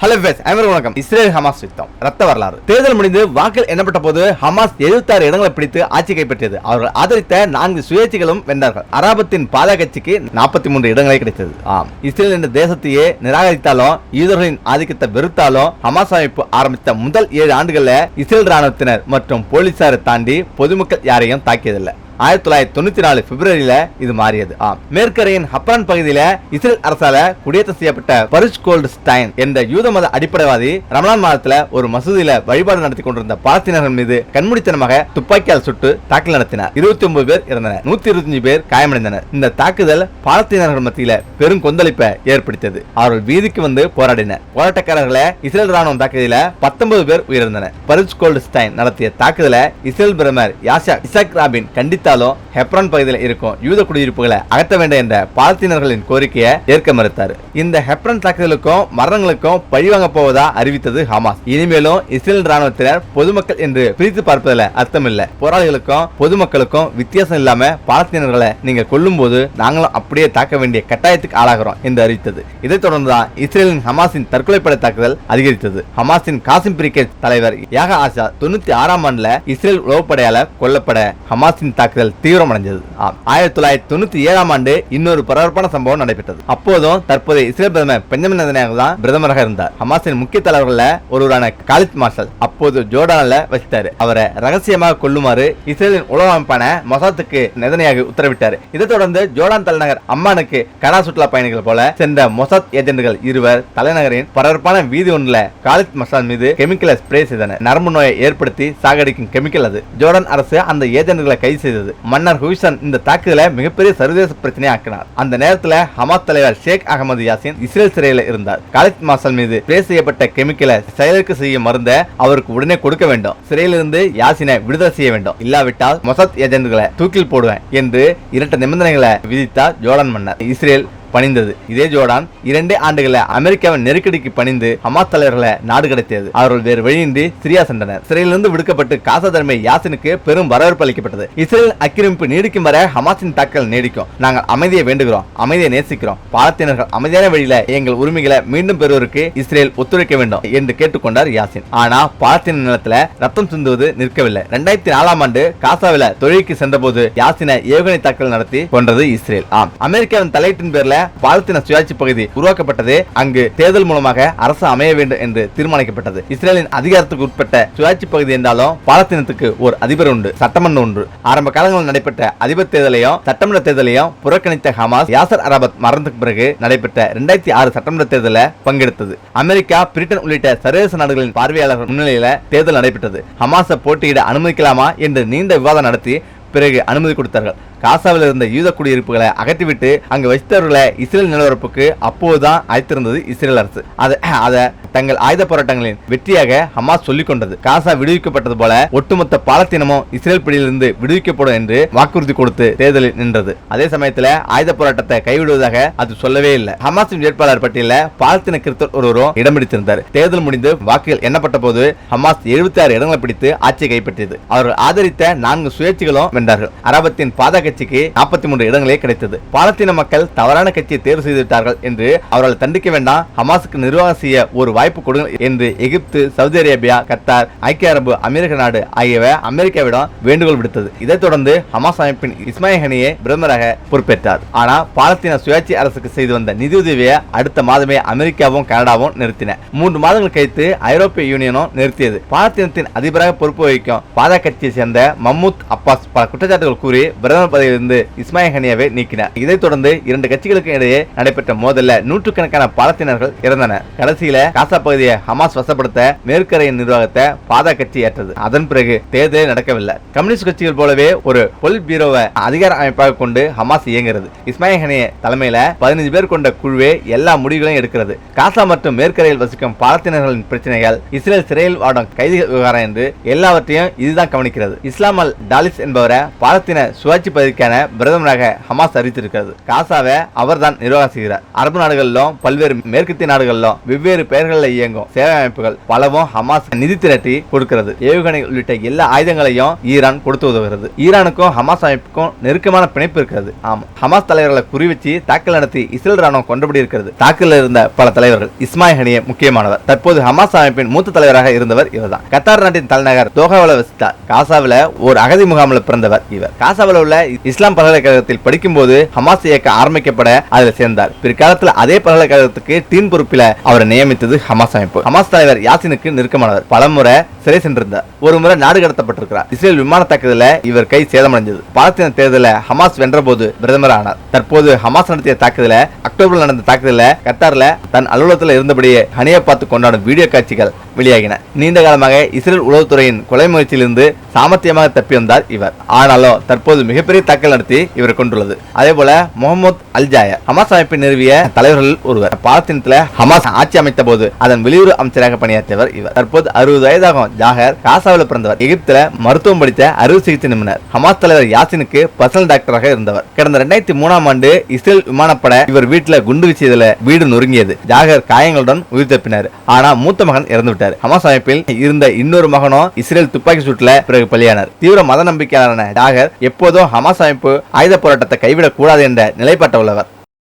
Hello base அனைவரும் வணக்கம். Israel Hamas யுத்தம். ரத்த வரலாறு. தேர்தல் முடிந்து வாக்கில் எண்ணப்பட்ட போது ஹமாஸ் 76 இடங்களை பிடித்து ஆட்சி கைப்பற்றியது. அவர்கள் ஆதரித்த நான்கு சுயேட்சைகளும் வென்றார்கள். அராபத்தின் பாதா கட்சிக்கு 43 மூன்று இடங்களே கிடைத்தது. ஆம். இஸ்ரேல் என்ற தேசத்தையே நிராகரித்தாலும் யூதர்களின் ஆதிக்கத்தை வெறுத்தாலும் ஹமாஸ் அமைப்பு ஆரம்பித்த முதல் ஏழு ஆண்டுகளில் இஸ்ரேல் ராணுவத்தினர் மற்றும் போலீசாரை தாண்டி பொதுமக்கள் யாரையும் தாக்கியதில்லை. ஆயிரத்தி தொள்ளாயிரத்தி தொண்ணூத்தி நாலு பிப்ரவரியில இது மாறியது. ஆம். மேற்கரையின் ஹப்ரான் பகுதியில இஸ்ரேல் அரசால குடியேற்றம் செய்யப்பட்ட பரிஷ் கோல்டு ஸ்டைன் என்ற யூத மத அடிப்படைவாதி ரமலான் மாதத்துல ஒரு மசூதியில வழிபாடு நடத்தி கொண்டிருந்த பாலஸ்தீனர்கள் மீது கண்மூடித்தனமாக துப்பாக்கியால் சுட்டு தாக்கல் நடத்தினார். இருபத்தி ஒன்பது பேர் இருந்தனர் நூத்தி இருபத்தஞ்சு பேர் காயமடைந்தனர். இந்த தாக்குதல் பாலஸ்தீனர்கள் மத்தியில பெரும் கொந்தளிப்பை ஏற்படுத்தியது. அவர்கள் வீதிக்கு வந்து போராடினர். போராட்டக்காரர்களை இஸ்ரேல் ராணுவம் தாக்குதல பத்தொன்பது பேர் உயிரிழந்தனர். பரிஷ் கோல்டு ஸ்டைன் நடத்திய தாக்குதலை இஸ்ரேல் பிரதமர் யாஷா இசாக் ராபின் கண்டித்து கண்டித்தாலும் ஹெப்ரான் பகுதியில் இருக்கும் யூத குடியிருப்புகளை அகற்ற வேண்டும் என்ற பாலத்தீனர்களின் கோரிக்கையை ஏற்க மறுத்தார். இந்த ஹெப்ரான் தாக்குதலுக்கும் மரணங்களுக்கும் பழிவாங்க போவதா அறிவித்தது ஹமாஸ். இனிமேலும் இஸ்ரேல் ராணுவத்தினர் பொதுமக்கள் என்று பிரித்து பார்ப்பதில் அர்த்தமில்லை. போராளிகளுக்கும் பொதுமக்களுக்கும் வித்தியாசம் இல்லாம பாலஸ்தீனர்களை நீங்க கொல்லும் போது நாங்களும் அப்படியே தாக்க வேண்டிய கட்டாயத்துக்கு ஆளாகிறோம் என்று அறிவித்தது. இதைத் தொடர்ந்து தான் இஸ்ரேலின் ஹமாஸின் தற்கொலை படை தாக்குதல் அதிகரித்தது. ஹமாஸின் காசிம் பிரிகேட் தலைவர் யாக ஆஷா தொண்ணூத்தி ஆறாம் ஆண்டுல இஸ்ரேல் உளவுப்படையால கொல்லப்பட ஹமாஸின் தாக்குதல் தீவிரமடைந்தது. ஆம் ஆயிரத்தி தொள்ளாயிரத்தி தொண்ணூத்தி ஏழாம் ஆண்டு இன்னொரு பரபரப்பான சம்பவம் நடைபெற்றது. அப்போதும் தற்போதைய இஸ்ரேல் பிரதமர் பெஞ்சமின் நெதன்யாகு தான் பிரதமராக இருந்தார். ஹமாஸின் முக்கிய தலைவர்கள ஒருவரான காலித் மார்ஷல் அப்போது ஜோர்டானில் வசித்தாரு. அவரை ரகசியமாக கொல்லுமாறு இஸ்ரேலின் உலக அமைப்பான மொசாத்துக்கு நெதனையாக உத்தரவிட்டார். இதைத் தொடர்ந்து ஜோர்டான் தலைநகர் அம்மானுக்கு கனா சுற்றுலா பயணிகள் போல சென்ற மொசாத் ஏஜென்ட்கள் இருவர் தலைநகரின் பரபரப்பான வீதி ஒன்றில் காலித் மசால் மீது கெமிக்கலை ஸ்ப்ரே செய்தனர். நரம்பு நோயை ஏற்படுத்தி சாகடிக்கும் கெமிக்கல் அது. ஜோர்டான் அரசு அந்த ஏஜென்ட்களை கைது செய்தது. மன்னர் ஹுசன் இந்த தாக்குதலை மிகப்பெரிய சர்வதேச பிரச்சனையை ஆக்கினார். அந்த நேரத்தில் ஹமாஸ் தலைவர் ஷேக் அகமது யாசின் இஸ்ரேல் சிறையில் இருந்தார். காலித் மாசல் மீது ஸ்ப்ரே செய்யப்பட்ட கெமிக்கலை செயலுக்கு செய்ய மருந்த அவருக்கு உடனே கொடுக்க வேண்டும். சிறையிலிருந்து யாசினை விடுதலை செய்ய வேண்டும். இல்லாவிட்டால் மொசத் ஏஜென்ட்களை தூக்கில் போடுவேன் என்று இரட்ட நிபந்தனைகளை விதித்தார் ஜோர்டன் மன்னர். இஸ்ரேல் பணிந்தது. இதே ஜோர்டான் இரண்டே ஆண்டுகளை அமெரிக்காவின் நெருக்கடிக்கு பணிந்து ஹமாஸ் தலைவர்களை நாடு கடத்தியது. அவர்கள் வேறு வழியின்றி சிரியா சென்றனர். சிறையிலிருந்து விடுக்கப்பட்டு காசா தலைமை யாசினுக்கு பெரும் வரவேற்பு அளிக்கப்பட்டது. இஸ்ரேல் ஆக்கிரமிப்பு நீடிக்கும் வரை ஹமாஸின் தாக்கல் நீடிக்கும். நாங்கள் அமைதியை வேண்டுகிறோம். அமைதியை நேசிக்கிறோம். பாலத்தினர்கள் அமைதியான வழியில எங்கள் உரிமைகளை மீண்டும் பெறுவதற்கு இஸ்ரேல் ஒத்துழைக்க வேண்டும் என்று கேட்டுக்கொண்டார் யாசின். ஆனா பாலத்தின நிலத்துல ரத்தம் சிந்துவது நிற்கவில்லை. ரெண்டாயிரத்தி நாலாம் ஆண்டு காசாவில தொழிலுக்கு சென்றபோது யாசினை ஏவுகணை தாக்கல் நடத்தி கொண்டது இஸ்ரேல். ஆம். அமெரிக்காவின் தலையீட்டின் பேர்ல பாலஸ்தீன சுயாட்சி பகுதி உருவாக்கப்பட்டது அங்கு தேர்தல் மூலமாக அரசு அமைய வேண்டும் என்று தீர்மானிக்கப்பட்டது. இஸ்ரேலின் அதிகாரத்துக்கு உட்பட்ட சுயாட்சி பகுதி என்றாலும் பாலஸ்தீனத்துக்கு ஒரு அதிபர் உண்டு சட்டமன்றம் ஒன்று ஆரம்ப காலங்களில் நடைபெற்ற அதிபர் தேர்தலையும் சட்டமன்ற தேர்தலையும் புறக்கணித்த ஹமாஸ் யாசர் அரபத் மரணத்துக்கு பிறகு நடைபெற்ற இரண்டாயிரத்தி ஆறு சட்டமன்ற தேர்தலில் பங்கெடுத்தது. அமெரிக்கா பிரிட்டன் உள்ளிட்ட சர்வதேச நாடுகளின் பார்வையாளர்கள் முன்னிலையில் தேர்தல் நடைபெற்றது. ஹமாஸை போட்டியிட அனுமதிக்கலாமா என்று நீண்ட விவாதம் நடத்தி பிறகு அனுமதி கொடுத்தார்கள். காசாவில் இருந்த யூத குடியிருப்புகளை அகற்றிவிட்டு அங்கு வசித்தவர்களை இஸ்ரேல் நிலவரப்புக்கு அப்போதுதான் அழைத்திருந்தது இஸ்ரேல் அரசு. அதை அதை தங்கள் ஆயுத போராட்டங்களின் வெற்றியாக ஹமாஸ் சொல்லிக் கொண்டது. காசா விடுவிக்கப்பட்டது போல ஒட்டுமொத்த பாலஸ்தீனமும் இஸ்ரேல் பிடியிலிருந்து விடுவிக்கப்படும் என்று வாக்குறுதி கொடுத்து தேர்தலில் நின்றது. அதே சமயத்தில் ஆயுத போராட்டத்தை கைவிடுவதாக அது சொல்லவே இல்லை. ஹமாஸின் வேட்பாளர் பட்டியலில் பாலஸ்தீன கிறிஸ்தவர் ஒருவரும் இடம் பிடித்திருந்தார். தேர்தல் முடிந்து வாக்குகள் எண்ணப்பட்ட போது ஹமாஸ் எழுபத்தி ஆறு இடங்களை பிடித்து ஆட்சியை கைப்பற்றியது. அவர்கள் ஆதரித்த நான்கு சுயேட்சைகளும் வென்றார்கள். அரபத்தின் பாதக கட்சிக்கு நாற்பத்தி மூன்று இடங்களே கிடைத்தது. பாலஸ்தீன மக்கள் தவறான கட்சியை தேர்வு செய்து விட்டார்கள் என்று அவர்கள் தண்டிக்க வேண்டாம். ஹமாஸுக்கு நிர்வாகம் செய்ய ஒரு வாய்ப்பு கொடுங்கள் என்று எகிப்து சவுதி அரேபியா கத்தார் ஐக்கிய அரபு அமெரிக்க நாடு ஆகியவை அமெரிக்காவிடம் வேண்டுகோள் விடுத்தது. இதைத் தொடர்ந்து ஹமாஸ் அமைப்பின் இஸ்மாயில் ஹனியை பிரதமராக பொறுப்பேற்றார். ஆனால் பாலஸ்தீன சுயாட்சி அரசுக்கு செய்து வந்த நிதியுதவியை அடுத்த மாதமே அமெரிக்காவும் கனடாவும் நிறுத்தின. மூன்று மாதங்கள் கழித்து ஐரோப்பிய யூனியனும் நிறுத்தியது. பாலஸ்தீனத்தின் அதிபராக பொறுப்பு வகிக்கும் பாத கட்சியை சேர்ந்த மம்மூத் அப்பாஸ் பல குற்றச்சாட்டுகள் கூறி பிரதமர் பதவியிலிருந்து இஸ்மாயில் ஹனியாவை நீக்கினார். இதைத் தொடர்ந்து இரண்டு கட்சிகளுக்கு இடையே நடைபெற்ற மோதல்ல நூற்றுக்கணக்கான பாலஸ்தீனர்கள் இறந்தனர். கடைசியில காசா பகுதியை ஹமாஸ் வசப்படுத்த மேற்கரையின் நிர்வாகத்தை பாதா கட்சி ஏற்றது. அதன் பிறகு தேர்தலே நடக்கவில்லை. கம்யூனிஸ்ட் கட்சிகள் போலவே ஒரு பொல் பீரோவை அதிகார அமைப்பாக கொண்டு ஹமாஸ் இயங்குகிறது. இஸ்மாயில் ஹனிய தலைமையில பதினஞ்சு பேர் கொண்ட குழுவே எல்லா முடிவுகளையும் எடுக்கிறது. காசா மற்றும் மேற்கரையில் வசிக்கும் பாலஸ்தீனர்களின் பிரச்சனைகள் இஸ்ரேல் சிறையில் வாடும் கைதிகள் விவகாரம் என்று எல்லாவற்றையும் இதுதான் கவனிக்கிறது. இஸ்லாமல் டாலிஸ் என்பவரை பாலஸ்தீன சுயாட்சி பதவிக்கான பிரதமராக ஹமாஸ் அறிவித்திருக்கிறது. காசாவை அவர்தான் நிர்வாகம் செய்கிறார் அரபு நாடுகளிலும் பல்வேறு மேற்கத்திய நாடுகளிலும் வெவ்வேறு பெயர்களில் இயங்கும் சேவை அமைப்புகள் பலவும் ஹமாஸ் நிதி திரட்டி கொடுக்கிறது. ஏவுகணை உள்ளிட்ட எல்லா ஆயுதங்களையும் ஈரான் கொடுத்து உதவுகிறது. ஈரானுக்கும் ஹமாஸ் அமைப்புக்கும் நெருக்கமான பிணைப்பு இருக்கிறது. ஆமா ஹமாஸ் தலைவர்களை குறிவச்சு தாக்கல் நடத்தி இஸ்ரேல் ராணுவம் கொண்டபடி இருக்கிறது. தாக்கல் இருந்த பல தலைவர்கள். இஸ்மாயில் ஹனியே முக்கியமானவர். தற்போது ஹமாஸ் அமைப்பின் மூத்த தலைவராக இருந்தவர் இவர்தான். கத்தார் நாட்டின் தலைநகர் தோகாவில் வசித்தார். காசாவில் ஒரு அகதி முகாமில் பிறந்தவர் இவர். காசாவில் உள்ள இஸ்லாம் பல்கலைக்கழகத்தில் படிக்கும்போது ஹமாஸ் இயக்க ஆரம்பிக்கப்பட அதில் சேர்ந்தார். பிற்காலத்தில் அதே பல்கலைக்கழகத்துக்கு டீன் பொறுப்பில் அவரை நியமித்தது ஹமாஸ் அமைப்பு. ஹமாஸ் தலைவர் யாசினுக்கு நெருக்கமானவர். பலமுறை சிறை சென்றிருந்தார். ஒரு முறை நாடு கடத்தப்பட்டிருக்கிறார். இஸ்ரேல் விமான தாக்குதல இவர் கை சேதமடைந்தது. பாலஸ்தீன தேர்தலில் ஹமாஸ் வென்றபோது பிரதமர் ஆனார். தற்போது ஹமாஸ் நடத்திய தாக்குதல அக்டோபரில் நடந்த தாக்குதல கத்தார்ல தன் அலுவலகத்தில் இருந்தபடியே ஹனியை பார்த்து கொண்டாடும் வீடியோ காட்சிகள் வெளியாகின. நீண்ட காலமாக இஸ்ரேல் உளவுத்துறையின் கொலை முயற்சியிலிருந்து சாமர்த்தியமாக தப்பி வந்தார் இவர். ஆனாலும் தற்போது மிகப்பெரிய தாக்கல் நடத்தி இவர் கொண்டுள்ளது அதே போல முகமது அல்ஜாய ஹமாஸ் அமைப்பை நிறுவிய தலைவர்கள் ஒருவர். பாலஸ்தீனத்தில் ஹமாஸ் ஆட்சி அமைத்த போது அதன் வெளியுறவு அமைச்சராக பணியாற்றியவர் இவர். தற்போது அறுபது வயதாகும் ஜாகர் காசாவில் பிறந்தவர். எகிப்துல மருத்துவம் படித்த அறுவை சிகிச்சை நிபுணர். ஹமாஸ் தலைவர் யாசினுக்கு பர்சனல் டாக்டராக இருந்தவர். கடந்த ரெண்டாயிரத்தி மூணாம் ஆண்டு இஸ்ரேல் விமானப்பட இவர் வீட்டுல குண்டு வீசியதுல வீடு நொறுங்கியது. ஜாகர் காயங்களுடன் உயிர் தப்பினார். ஆனா மூத்த மகன் இறந்துவிட்டார். விட்டார் ஹமாஸ் அமைப்பில் இருந்த இன்னொரு மகனும் இஸ்ரேல் துப்பாக்கி சூட்டில் பிறகு பலியானார். தீவிர மத நம்பிக்கையாளரான டாகர் எப்போதும் ஹமாஸ் அமைப்பு ஆயுத போராட்டத்தை கைவிடக் கூடாது என்ற நிலைப்பாட்ட உள்ளவர்.